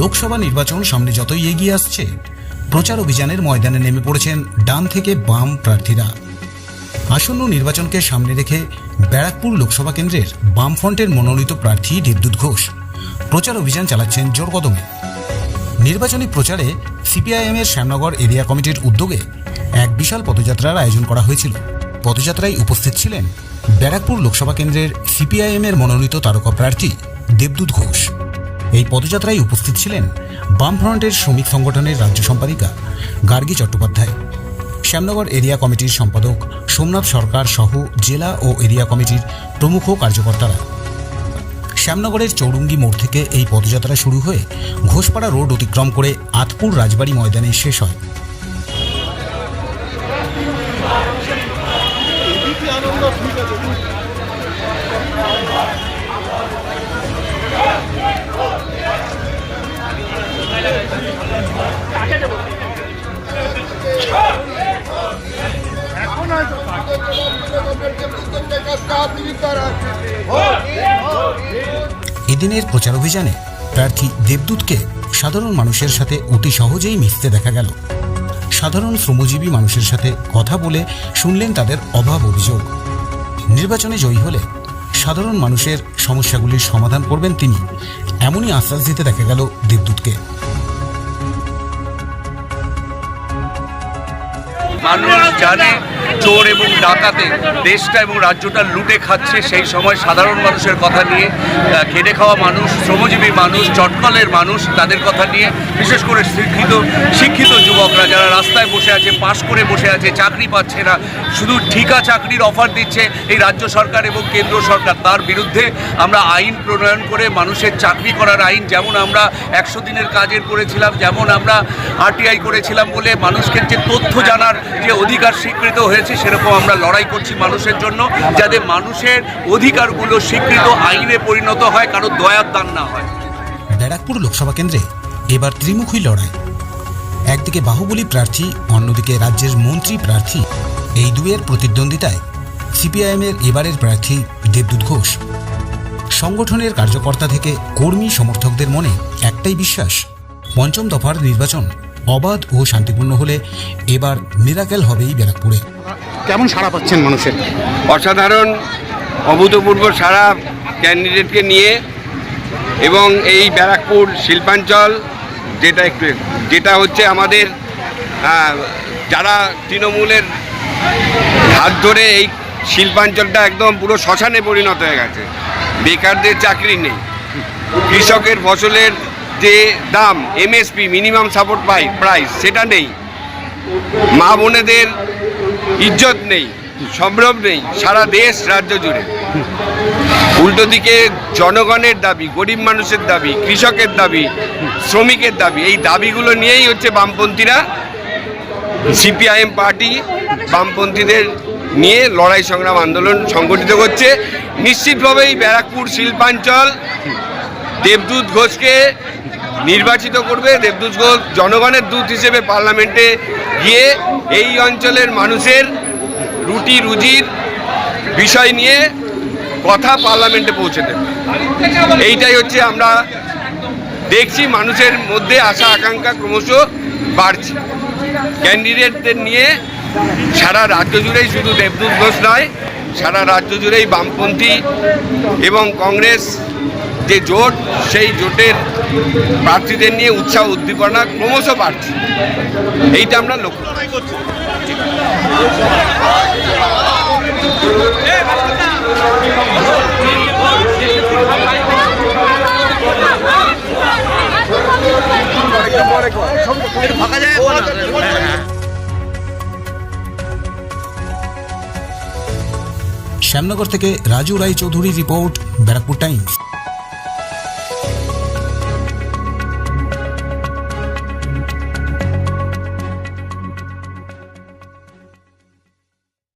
লোকসভা নির্বাচন সামনে যতই এগিয়ে আসছে, প্রচার অভিযানের ময়দানে নেমে পড়েছেন ডান থেকে বাম প্রার্থীরা। আসন্ন নির্বাচনকে সামনে রেখে ব্যারাকপুর লোকসভা কেন্দ্রের বামফ্রন্টের মনোনীত প্রার্থী দেবদূত ঘোষ প্রচার অভিযান চালাচ্ছেন জোরকদমে নির্বাচনী প্রচারে সিপিআইএমের শ্যামনগর এরিয়া কমিটির উদ্যোগে এক বিশাল পদযাত্রার আয়োজন করা হয়েছিল। পদযাত্রায় উপস্থিত ছিলেন ব্যারাকপুর লোকসভা কেন্দ্রের সিপিআইএমের মনোনীত তারকা প্রার্থী দেবদূত ঘোষ। এই পদযাত্রায় উপস্থিত ছিলেন বামফ্রন্টের শ্রমিক সংগঠনের রাজ্য সম্পাদিকা গার্গী চট্টোপাধ্যায়, শ্যামনগর এরিয়া কমিটির সম্পাদক সোমনাথ সরকার সহ জেলা ও এরিয়া কমিটির প্রমুখ কার্যকর্তারা। শ্যামনগরের চৌরুঙ্গি মোড় থেকে এই পদযাত্রা শুরু হয়ে ঘোষপাড়া রোড অতিক্রম করে আতপুর রাজবাড়ি ময়দানে শেষ হয়। এদিনের প্রচার অভিযানে প্রার্থী দেবদূতকে সাধারণ মানুষের সাথে অতি সহজেই মিশতে দেখা গেল। সাধারণ শ্রমজীবী মানুষের সাথে কথা বলে শুনলেন তাদের অভাব অভিযোগ। নির্বাচনে জয়ী হলে সাধারণ মানুষের সমস্যাগুলির সমাধান করবেন তিনি। এমনই আশ্বাস দিতে দেখা গেল দেবদূতকে। মানুষ জানে চোর এবং ডাকাতে দেশটা এবং রাজ্যটা লুটে খাচ্ছে সেই সময় সাধারণ মানুষের কথা নিয়ে খেটে খাওয়া মানুষ, শ্রমজীবী মানুষ, চটকলের মানুষ তাদের কথা নিয়ে, বিশেষ করে শিক্ষিত শিক্ষিত যুবকরা যারা রাস্তায় বসে আছে, পাশ করে বসে আছে, চাকরি পাচ্ছে না, শুধু ঠিকা চাকরির অফার দিচ্ছে এই রাজ্য সরকার এবং কেন্দ্র সরকার। তার বিরুদ্ধে আমরা আইন প্রণয়ন করে মানুষের চাকরি করার আইন, যেমন আমরা একশো দিনের কাজের করেছিলাম, যেমন আমরা আরটিআই করেছিলাম বলে মানুষকে যে তথ্য জানার যে অধিকার স্বীকৃত হয়েছে সেরকম আমরা লড়াই করছি মানুষের জন্য, যাতে মানুষের অধিকারগুলো স্বীকৃত আইনে পরিণত হয়, কারও দয়ার দান না হয়। ব্যারাকপুর লোকসভা কেন্দ্রে এবার ত্রিমুখী লড়াই। একদিকে বাহুবলী প্রার্থী, অন্যদিকে রাজ্যের মন্ত্রী প্রার্থী। এই দুয়ের প্রতিদ্বন্দ্বিতায় সিপিআইএমের এবারের প্রার্থী দেবদূত ঘোষ। সংগঠনের কার্যকর্তা থেকে কর্মী সমর্থকদের মনে একটাই বিশ্বাস, পঞ্চম দফার নির্বাচন। অবাধ ও শান্তিপূর্ণ হলে এবার মিরাকেল হবেই ব্যারাকপুরে। কেমন সাড়া পাচ্ছেন মানুষের? অসাধারণ অভূতপূর্ব সারা ক্যান্ডিডেটকে নিয়ে এবং এই ব্যারাকপুর শিল্পাঞ্চল যেটা একটু যেটা হচ্ছে আমাদের যারা তৃণমূলের হাত ধরে এই শিল্পাঞ্চলটা একদম পুরো শ্মশানে পরিণত হয়ে গেছে। বেকারদের চাকরি নেই। কৃষকের ফসলের যে দাম এমএসপি মিনিমাম সাপোর্ট পাই প্রাইস সেটা নেই। মা বোনেদের ইজ্জত নেই, সম্ভ্রম নেই, সারা দেশ রাজ্য জুড়ে। উল্টো দিকে জনগণের দাবি, গরিব মানুষের দাবি, কৃষকের দাবি, শ্রমিকের দাবি, এই দাবিগুলো নিয়েই হচ্ছে বামপন্থীরা সিপিআইএম পার্টি বামপন্থীদের নিয়ে লড়াই সংগ্রাম আন্দোলন সংগঠিত করছে। নিশ্চিতভাবেই ব্যারাকপুর, শিল্পাঞ্চল, দেবদূত ঘোষকে নির্বাচিত করবে দেবদূত ঘোষ জনগণের দূত হিসেবে পার্লামেন্টে গিয়ে এই অঞ্চলের মানুষের রুটি রুজির বিষয় নিয়ে কথা পার্লামেন্টে পৌঁছে দেবে। এইটাই হচ্ছে আমরা দেখছি, মানুষের মধ্যে আশা, আকাঙ্ক্ষা ক্রমশ বাড়ছে। ক্যান্ডিডেটদের নিয়ে সারা রাজ্য জুড়েই শুধু দেবদূত ঘোষ নয়, সারা রাজ্য জুড়েই বামপন্থী এবং কংগ্রেস যে জোট, সেই জোটের প্রার্থীদের নিয়ে উৎসাহ উদ্দীপনা, ক্রমশ বাড়ছে এইটা আমরা লক্ষ্য। শ্যামনগর থেকে রাজু রায় চৌধুরী রিপোর্ট, ব্যারাকপুর টাইমস